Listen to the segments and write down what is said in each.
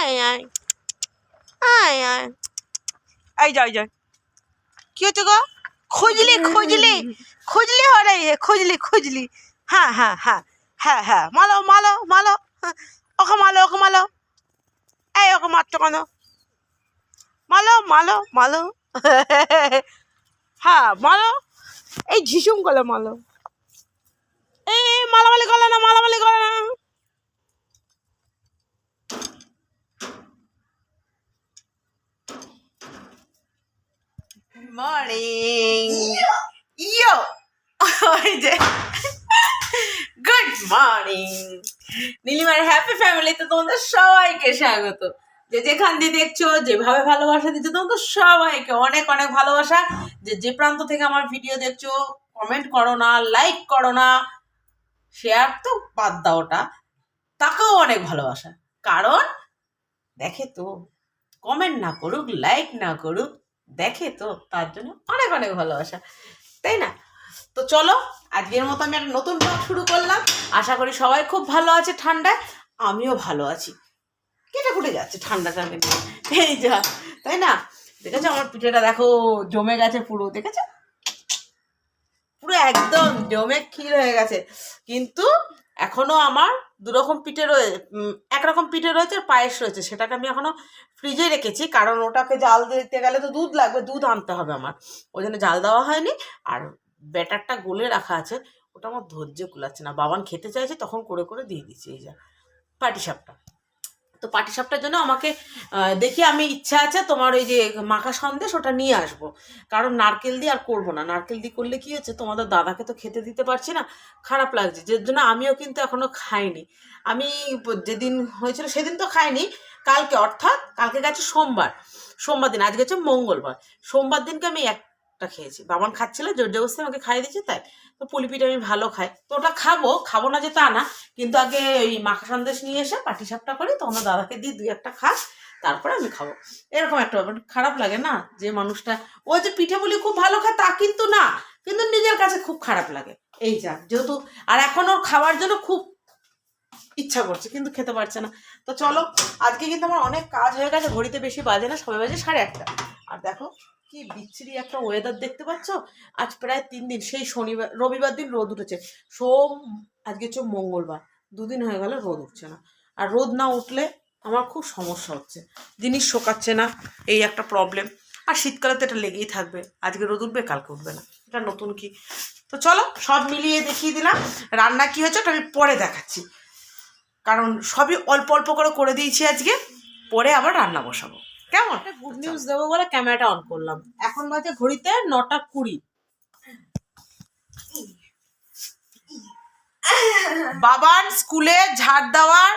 আয় আয়। আয় এই যাই যাই কি হচ্ছে গো? খুঁজলি খুঁজলি। খুঁজলি হরে, খুঁজলি খুঁজলি। হ্যাঁ হ্যাঁ হ্যাঁ। হ্যাঁ হ্যাঁ। মালো মালো মালো। ওকে মালো ওকে মালো। এই ওকে মারছো কেন? মালো মালো মালো। হ্যাঁ মালো। এই ঝিসুম গলে মালো। এই, মালামালি গলে না, মালামালি গলে না মর্নিং ইয়ো ওই যে গুড মর্নিং নীলিমার হ্যাপি ফ্যামিলিতে তোমাদের সবাইকে স্বাগত। যে যেখান দিয়ে দেখছ, যেভাবে ভালোবাসা দিচ্ছ, তোমাদের সবাইকে অনেক অনেক ভালোবাসা। যে যে প্রান্ত থেকে আমার ভিডিও দেখছ কমেন্ট করো না লাইক করো না শেয়ার তো বাদ দাও ওটা। তাকেও অনেক ভালোবাসা। কারণ, দেখে তো কমেন্ট না করুক লাইক না করুক দেখে তো তার জন্য অনেক অনেক ভালোবাসা, তাই না? তো চলো, আজকের মতো আমি একটা নতুন ব্লগ শুরু করলাম। আশা করি সবাই খুব ভালো আছে ঠান্ডায়, আমিও ভালো আছি। কেটে ফুটে যাচ্ছে ঠান্ডাটা আমি এই যা, তাই না? দেখেছ আমার পিঠেটা দেখো, জমে গেছে পুরো, দেখেছ? পুরো একদম জমে ক্ষীর হয়ে গেছে। কিন্তু এখনও আমার দুরকম পিঠে রয়ে একরকম পিঠে রয়েছে আর পায়েস রয়েছে। সেটাকে আমি এখনও ফ্রিজে রেখেছি, কারণ ওটাকে জাল দিতে গেলে তো দুধ লাগবে, দুধ আনতে হবে আমার। ওই জন্য জাল দেওয়া হয়নি। আর ব্যাটারটা গলে রাখা আছে, ওটা আমার ধৈর্য কুলাচ্ছে না। বাবান খেতে চাইছে, তখন করে করে দিয়ে দিচ্ছি, এই যা। পাটিসাপটা। তো পাটিসাপটার জন্য আমাকে দেখি আমি ইচ্ছা আছে তোমার ওই যে মাখা সন্দেশ ওটা নিয়ে আসব। কারণ নারকেল দিয়ে আর করব না। নারকেল দিয়ে করলে কি হচ্ছে? তোমাদের দাদাকে তো খেতে দিতে পারছি না। খারাপ লাগছে। যে জন্য আমিও কিন্তু এখনও খাইনি। আমি যেদিন হয়েছিল সেদিন তো খাইনি। কালকে অর্থাৎ কালকে গেছে সোমবার। সোমবার দিন, আজকে হচ্ছে মঙ্গলবার। সোমবার দিনকে আমি একটা খেয়েছি। বাবান খাচ্ছিল, জোর জবস্তি আমাকে খাইয়ে দিচ্ছে তাই। তো পুলিপিটা আমি ভালো খাই। তো ওটা খাব খাব না যে তা না, কিন্তু আগে ওই মাখা সন্দেশ নিয়ে এসে পাটিসাপটা করি, তো আমার দাদাকে দিই, দুই একটা খাস, তারপরে আমি খাব। এরকম একটা ব্যাপার, খারাপ লাগে না যে মানুষটা ও যে পিঠে বলি খুব ভালো খায় তা কিন্তু না, কিন্তু নিজের কাছে খুব খারাপ লাগে। এই যা, যেহেতু, আর এখন ওর খাওয়ার জন্য খুব ইচ্ছা করছে, কিন্তু খেতে পারছে না। তো চলো, আজকে কিন্তু আমার অনেক কাজ হয়ে গেছে, ঘড়িতে বেশি বাজে না সবাই বাজে সাড়ে একটা আর দেখো কি বিচ্ছিরি একটা ওয়েদার দেখতে পাচ্ছ? আজ প্রায় তিন দিন, সেই শনিবার, রবিবার দিন রোদ উঠেছে। সোম, আজকে হচ্ছে মঙ্গলবার, দুদিন হয়ে গেল রোদ উঠছে না। আর রোদ না উঠলে আমার খুব সমস্যা হচ্ছে। জিনিস শোকাচ্ছে না, এই একটা প্রবলেম আর শীতকালে তো এটা লেগেই থাকবে, আজকে রোদ উঠবে, কালকে উঠবে না। এটা নতুন কি? তো চলো, সব মিলিয়ে দেখিয়ে দিলাম, রান্না কি হয়েছে ওটা আমি পরে দেখাচ্ছি। কারণ সবই অল্প অল্প করে করে দিয়েছি আজকে, পরে আবার রান্না বসাবো। কেমন? গুড নিউজ দেবো বলে ক্যামেরাটা অন করলাম। এখন বাজে ঘড়িতে নটা কুড়ি। বাবার স্কুলে ঝাড় দেওয়ার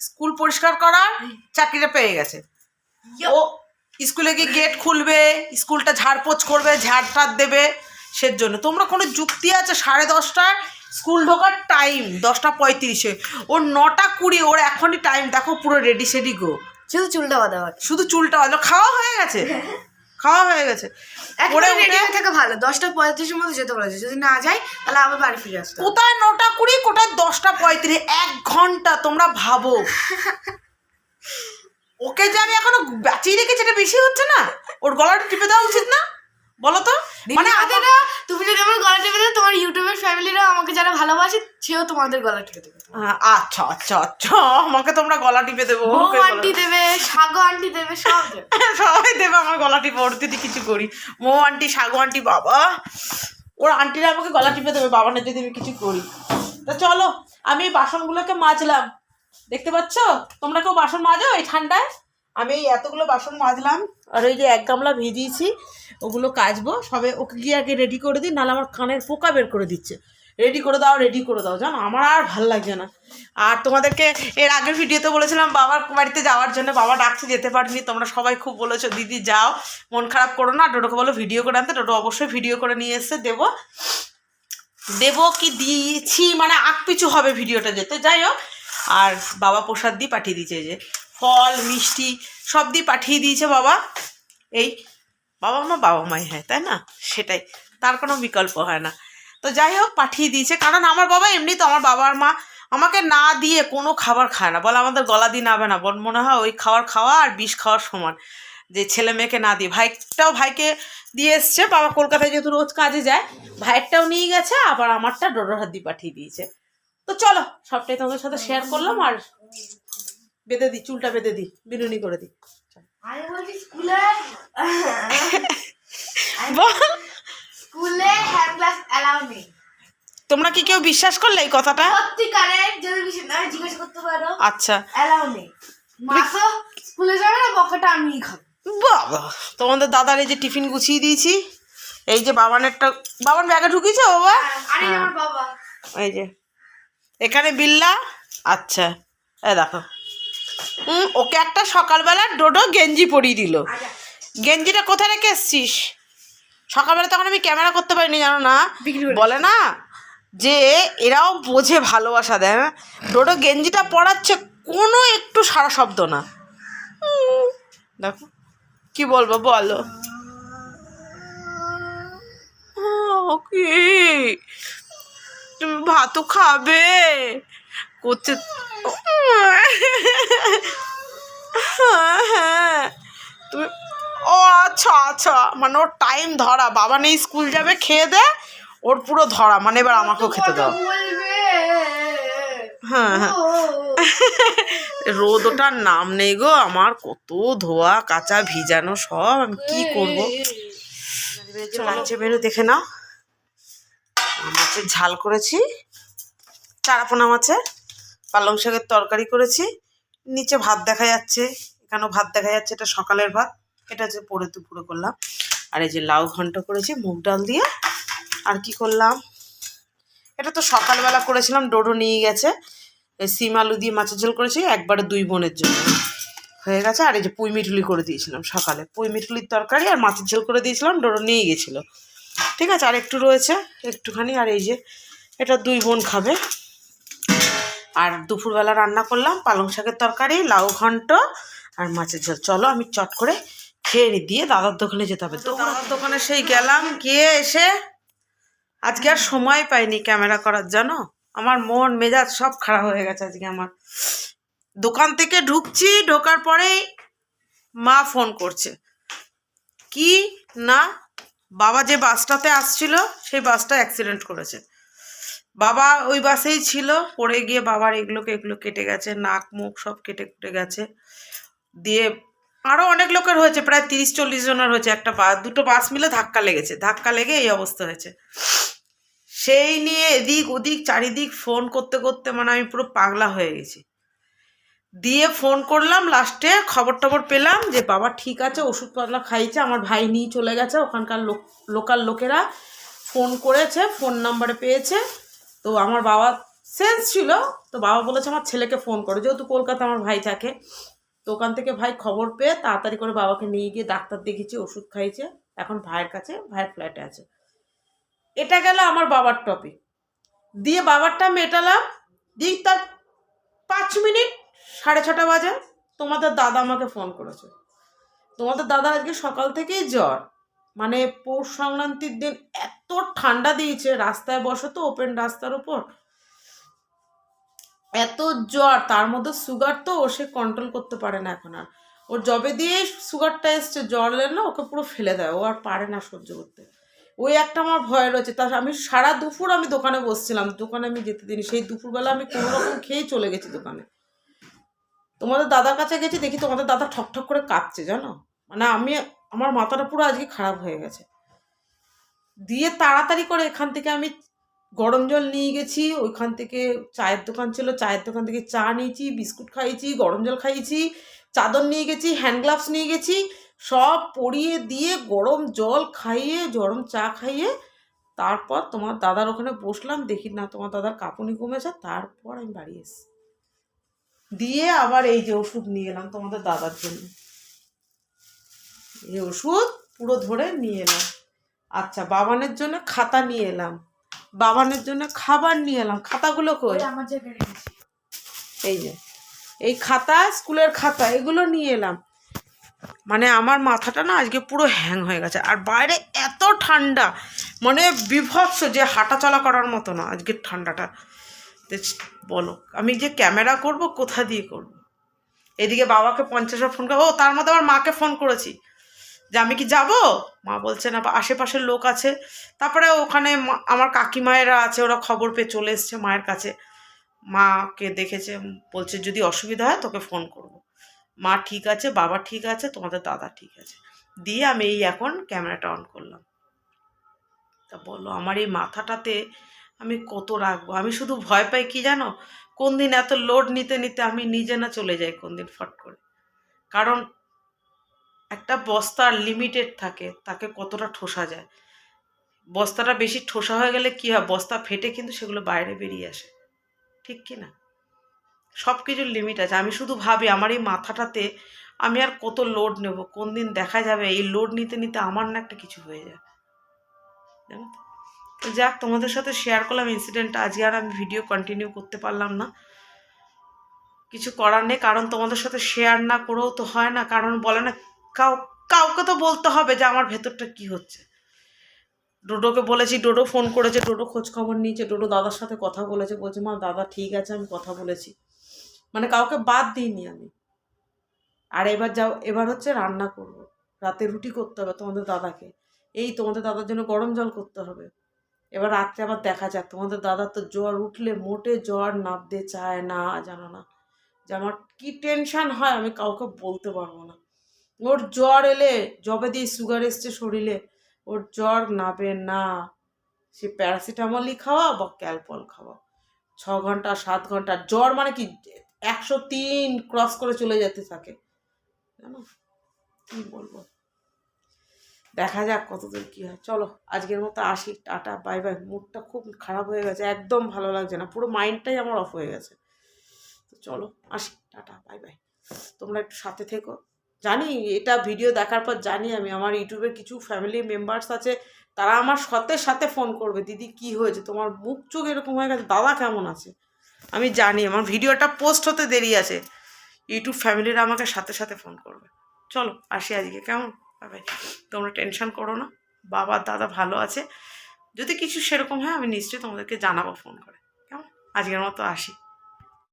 স্কুল পরিষ্কার করার চাকরিটা পেয়ে গেছে। ও স্কুলে গিয়ে গেট খুলবে স্কুলটা ঝাড়পোছ করবে ঝাড় টাড় দেবে সের জন্য। তোমরা কোনো যুক্তি আছে? সাড়ে দশটায় স্কুল ঢোকার টাইম দশটা পঁয়ত্রিশে। ওর নটা কুড়ি ওর এখনই টাইম দেখো পুরো রেডি সেডি গো। শুধু চুলটা বাঁধা হয়। শুধু চুলটা বাঁধা খাওয়া হয়ে গেছে। খাওয়া হয়ে গেছে। একবারে ওরে রেডি হয়ে থাকা ভালো। দশটা পঁয়ত্রিশের মধ্যে যেতে বলেছে যদি না যাই তাহলে আবার বাড়ি ফিরে আসতে। কোথায় নটা কুড়ি কোথায় দশটা পঁয়ত্রিশ? এক ঘণ্টা তোমরা ভাবো। ওকে যে আমি এখনও বাঁচিয়ে রেখেছি এটা বেশি হচ্ছে না? ওর গলাটা টিপে দেওয়া উচিত না? বলো তো মানে আমাদেরও তুমি যদি আমার গলা টিপে দেবে তোমার ইউটিউবের ফ্যামিলিরা আমাকে যারা ভালোবাসে সেও তোমাদের গলা টিপে দেবে। আচ্ছা আচ্ছা আচ্ছা আমাকে তোমরা গলা টিপে দেবো আন্টি দেবে সাগো আন্টি দেবে সব সবাই দেবে আমার গলা টিপে ওর যদি কিছু করি। মো আন্টি সাগু আন্টি বাবা। ওর আন্টিরা আমাকে গলা টিপে দেবে বাবানের যদি আমি কিছু করি। তো চলো আমি এই বাসনগুলোকে মাজলাম। দেখতে পাচ্ছ? তোমরা কেউ বাসন মাজো এই ঠান্ডায়? আমি এতগুলো বাসন মাজলাম, আর ওই যে এক গামলা ভিজিয়েছি, ওগুলো কাচবো, সবে ওকে গিয়ে আগে রেডি করে দিই, নাহলে আমার কানের পোকা বের করে দিচ্ছে। রেডি করে দাও রেডি করে দাও, জানো? আমার আর ভালো লাগছে না। আর তোমাদেরকে এর আগের ভিডিওতে বলেছিলাম, বাবার বাড়িতে যাওয়ার জন্য, বাবা ডাকছে, যেতে পারিনি, তোমরা সবাই খুব বলেছ, দিদি, যাও, মন খারাপ করো না, ডোডোকে বলো ভিডিও করে আনতে, ডোডো অবশ্যই ভিডিও করে নিয়ে এসে দেবো। দেবো কি দিয়েছি মানে আগ পিছু হবে ভিডিওটা যেতে, যাই হোক। আর বাবা প্রসাদ দিয়ে পাঠিয়ে এই যে। ফল, মিষ্টি সব দিয়ে পাঠিয়ে দিয়েছে বাবা। এই বাবা মা বাবা মাই হয়, তাই না? সেটাই। তার কোনো বিকল্প হয় না। তো যাই হোক, পাঠিয়ে দিয়েছে। কারণ আমার বাবা এমনি তো আমার বাবার মা আমাকে না দিয়ে কোনো খাবার খায় না। বলে আমাদের গলা দিয়ে নাবে না। বল মনে হয় ওই খাবার খাওয়া আর বিষ খাওয়ার সমান। যে ছেলে মেয়েকে না দিয়ে। ভাইটাও ভাইকে দিয়ে এসছে। বাবা কলকাতায় যেহেতু রোজ কাজে যায় ভাইয়েরটাও নিয়ে গেছে, আবার আমারটা ডোডোর হাত দিয়ে পাঠিয়ে দিয়েছে। তো চলো, সবটাই তোমাদের সাথে শেয়ার করলাম আর বেঁধে দিই চুলটা বেঁধে দিই বিনুনি করে দিই। আমি বলছি স্কুলে স্কুলে হ্যান্ড গ্লাস অ্যালাউ নেই। তোমরা কি কেউ বিশ্বাস করলে এই কথাটা? সত্যিকারের যদি জিজ্ঞেস করতে পারো। আচ্ছা। অ্যালাউ নেই। মা তো স্কুলে যাবে না বকাটা আমিই খাব। বাবা তোমাদের দাদার এই যে টিফিন গুছিয়ে দিয়েছি এই যে বাবানেরটা বাবান ব্যাগে ঢুকিয়েছো বাবা? আরে এই যে। এখানে বিল্লা? আচ্ছা। এ দেখো। ওকে একটা সকালবেলা ডোডো গেঞ্জি পরিয়ে দিল। গেঞ্জিটা কোথায় রেখে এসছিস? সকালবেলা তখন আমি ক্যামেরা করতে পারিনি জানো না? বলে না যে এরাও বোঝে ভালোবাসা দেয় না ডোডো গেঞ্জিটা পরাচ্ছে কোনো একটু সারা শব্দ না। দেখো কি বলব বলো। তুমি ভাতও খাবে। করছে আচ্ছা মানে ওর টাইম ধরা, বাবা নেই স্কুল যাবে, খেয়ে দে, ওর পুরো ধরা মানে এবার আমাকেও খেতে দাও। হ্যাঁ হ্যাঁ। রোদ ওটার নাম নেই গো, আমার কত ধোয়া, কাঁচা, ভিজানো সব, আমি কি করব? লাঞ্চে মেনু দেখে নাও। মাছের ঝাল করেছি, চারাপোনা মাছের, পালং শাকের তরকারি করেছি, নিচে ভাত দেখা যাচ্ছে, এখানেও ভাত দেখা যাচ্ছে, এটা সকালের ভাত। এটা যে পরে দুপুরে করলাম। আর এই যে লাউ ঘন্ট করেছি, মুগ ডাল দিয়ে। আর কি করলাম? এটা তো সকালবেলা করেছিলাম, ডোডো নিয়ে গেছে। সিম আলু দিয়ে মাছের ঝোল করেছি, একবারে দুই বোনের জন্য। হয়ে গেছে, আর এই যে পুঁই মিঠুলি করে দিয়েছিলাম সকালে। পুঁই মিঠুলির তরকারি আর মাছের ঝোল করে দিয়েছিলাম, ডোডো নিয়ে গেছিল। ঠিক আছে, আর একটু রয়েছে, একটুখানি। আর এই যে এটা দুই বোন খাবে। আর দুপুরবেলা রান্না করলাম, পালং শাকের তরকারি, লাউ ঘন্ট আর মাছের ঝোল। চলো আমি চট করে খেয়ে দিয়ে দাদার দোকানে যেতে হবে। দাদার দোকানে সেই গেলাম গিয়ে এসে আজকে আর সময় পাইনি ক্যামেরা করার জানো? আমার মন মেজাজ সব খারাপ হয়ে গেছে আজকে আমার। দোকান থেকে ঢুকছি ঢোকার পরেই মা ফোন করছে। কি? না বাবা যে বাসটাতে আসছিল সেই বাসটা অ্যাক্সিডেন্ট করেছে। বাবা ওই বাসেই ছিল পড়ে গিয়ে বাবার এগুলোকে এগুলো কেটে গেছে নাক মুখ সব কেটে কুটে গেছে। দিয়ে আরও অনেক লোকের হয়েছে, প্রায় তিরিশ চল্লিশ জনের হয়েছে, একটা বাস দুটো বাস মিলে ধাক্কা লেগেছে, ধাক্কা লেগে এই অবস্থা হয়েছে। সেই নিয়ে এদিক ওদিক, চারিদিক ফোন করতে করতে মানে আমি পুরো পাগলা হয়ে গেছি। দিয়ে ফোন করলাম লাস্টে খবর টবর পেলাম যে, বাবা, ঠিক আছে ওষুধপালা খাইছে, আমার ভাই নিয়ে চলে গেছে। ওখানকার লোক লোকাল লোকেরা ফোন করেছে ফোন নাম্বারে পেয়েছে। তো আমার বাবা সেন্স ছিল, তো বাবা বলেছে, আমার ছেলেকে ফোন করো, যেহেতু কলকাতা আমার ভাই থাকে। তো ওখান থেকে ভাই খবর পেয়ে তাড়াতাড়ি করে বাবাকে নিয়ে গিয়ে ডাক্তার দেখিয়েছে, ওষুধ খাইছে এখন ভাইয়ের কাছে, ভাইয়ের ফ্ল্যাটে আছে। এটা গেল আমার বাবার টপিক দিয়ে বাবারটা মেটালাম, দিয়ে তার পাঁচ মিনিট সাড়ে ছটা বাজে তোমাদের দাদা আমাকে ফোন করেছে। তোমাদের দাদা আজকে সকাল থেকেই জ্বর। মানে পৌষ সংক্রান্তির দিন এত ঠান্ডা দিয়েছে, রাস্তায় বসে তো ওপেন রাস্তার উপর। এত জ্বর, তার মধ্যে সুগার তো ও সে কন্ট্রোল করতে পারে না এখন আর। ওর জবে দিয়ে সুগারটা এসছে, জ্বর এলে না ওকে পুরো ফেলে দেয়, ও আর পারে না সহ্য করতে। ওই একটা আমার ভয় রয়েছে তার আমি সারা দুপুর আমি দোকানে বসছিলাম, দোকানে আমি যেতে দিইনি, সেই দুপুরবেলা আমি কোনো রকম খেয়েই চলে গেছি দোকানে। তোমাদের দাদার কাছে গেছি, দেখি তোমাদের দাদা ঠক ঠক করে কাঁপছে, জানো? মানে আমি, আমার মাথাটা পুরো আজকে খারাপ হয়ে গেছে। দিয়ে তাড়াতাড়ি করে এখান থেকে আমি গরম জল নিয়ে গেছি, ওইখান থেকে চায়ের দোকান ছিল, চায়ের দোকান থেকে চা নিয়েছি, বিস্কুট খাইয়েছি, গরম জল খাইয়েছি, চাদর নিয়ে গেছি হ্যান্ড গ্লাভস নিয়ে গেছি, সব পরিয়ে দিয়ে গরম জল খাইয়ে, গরম চা খাইয়ে তারপর তোমার দাদার ওখানে বসলাম, দেখি না তোমার দাদার কাঁপুনি কমেছে, তারপর আমি বাড়ি এসেছি। দিয়ে আবার এই যে ওষুধ নিয়ে এলাম তোমাদের দাদার জন্য। এই ওষুধ পুরো ধরে নিয়ে এলাম। আচ্ছা বাবানের জন্য খাতা নিয়ে এলাম। বাবানের জন্য খাবার নিয়ে এলাম। খাতাগুলো কই? এই যে এই খাতা স্কুলের খাতা এগুলো নিয়ে এলাম। মানে আমার মাথাটা না আজকে পুরো হ্যাং হয়ে গেছে। আর বাইরে এত ঠান্ডা মানে বিভৎস যে হাঁটা চলা করার মতো না আজকের ঠান্ডাটা। বলো আমি যে ক্যামেরা করব কোথা দিয়ে করব? এদিকে বাবাকে পঞ্চাশবার ফোন করে ও তার মধ্যে আমার মাকে ফোন করেছি। যে আমি কি যাব? মা বলছে, না আশেপাশের লোক আছে। তারপরে ওখানে আমার কাকিমায়েরা আছে, ওরা খবর পেয়ে চলে এসছে মায়ের কাছে। মাকে দেখেছে, বলছে, যদি অসুবিধা হয় তোকে ফোন করব। মা, ঠিক আছে, বাবা ঠিক আছে, তোমাদের দাদা ঠিক আছে। দিয়ে আমি এই এখন ক্যামেরাটা অন করলাম। তা বলো, আমার এই মাথাটাতে আমি কত রাখব? আমি শুধু ভয় পাই কি জানো? কোন দিন এত লোড নিতে নিতে আমি নিজে না চলে যাই কোন দিন ফট করে। কারণ একটা বস্তার লিমিটেড থাকে, তাকে কতটা ঠোসা যায়। বস্তাটা বেশি ঠোসা হয়ে গেলে কি হয়? বস্তা ফেটে কিন্তু সেগুলো বাইরে বেরিয়ে আসে। ঠিক কি না? সব কিছুর লিমিট আছে। আমি শুধু ভাবি, আমার এই মাথাটাতে আমি আর কত লোড নেব? কোন দিন দেখা যাবে? এই লোড নিতে নিতে আমার না একটা কিছু হয়ে যায়। জানো তো? যাক, তোমাদের সাথে শেয়ার করলাম ইনসিডেন্টটা আজকে আর আমি ভিডিও কন্টিনিউ করতে পারলাম না। কিছু করার নেই, কারণ তোমাদের সাথে শেয়ার না করেও তো হয় না। কারণ বলে না কাউ, কাউকে তো বলতে হবে যে আমার ভেতরটা কি হচ্ছে। ডোডোকে বলেছি, ডোডো ফোন করেছে, ডোডো খোঁজ খবর নিয়েছে, ডোডো দাদার সাথে কথা বলেছে, বলছে, মা, দাদা ঠিক আছে, আমি কথা বলেছি। মানে কাউকে বাদ দিইনি আমি। আর এবার যাও, এবার হচ্ছে রান্না করব। রাতে রুটি করতে হবে তোমাদের দাদাকে। এই তোমাদের দাদার জন্য গরম জল করতে হবে। এবার রাত্রে আবার দেখা যাক, তোমাদের দাদার তো জ্বর উঠলে মোটে জ্বর নাবতে চায় না, জানো না। যে আমার কী টেনশন হয় আমি কাউকে বলতে পারব না। ওর জ্বর এলে জবে দিয়ে সুগার এসছে শরীরে, ওর জ্বর নাবে না। সে প্যারাসিটামলই খাওয়া বা ক্যালপল খাওয়া। ছ ঘণ্টা, সাত ঘণ্টা, জ্বর মানে কি? একশো তিন ক্রস করে চলে যেতে থাকে। জানো? কী বলব? দেখা যাক কতদূর কী হয়। চলো, আজকের মতো আসি। টাটা বাই বাই মুডটা খুব খারাপ হয়ে গেছে, একদম ভালো লাগছে না। পুরো মাইন্ডটাই আমার অফ হয়ে গেছে। তো চলো, আসি। টাটা বাই বাই তোমরা একটু সাথে থেকো। জানি, এটা ভিডিও দেখার পর জানি আমি, আমার ইউটিউবের কিছু ফ্যামিলি মেম্বার্স আছে, তারা আমার সাথে সাথে ফোন করবে, দিদি, কি হয়েছে? তোমার মুখ চোখ এরকম হয়ে গেছে, দাদা কেমন আছে? আমি জানি, আমার ভিডিওটা পোস্ট হতে দেরি আছে, ইউটিউব ফ্যামিলিরা আমাকে সাথে সাথে ফোন করবে। চলো, আসি আজকে, কেমন? বাবাই, তোমরা টেনশন করো না, বাবা, দাদা ভালো আছে, যদি কিছু সেরকম হয়, আমি নিশ্চয়ই তোমাদেরকে জানাব ফোন করে, কেমন? আজকের মতো আসি।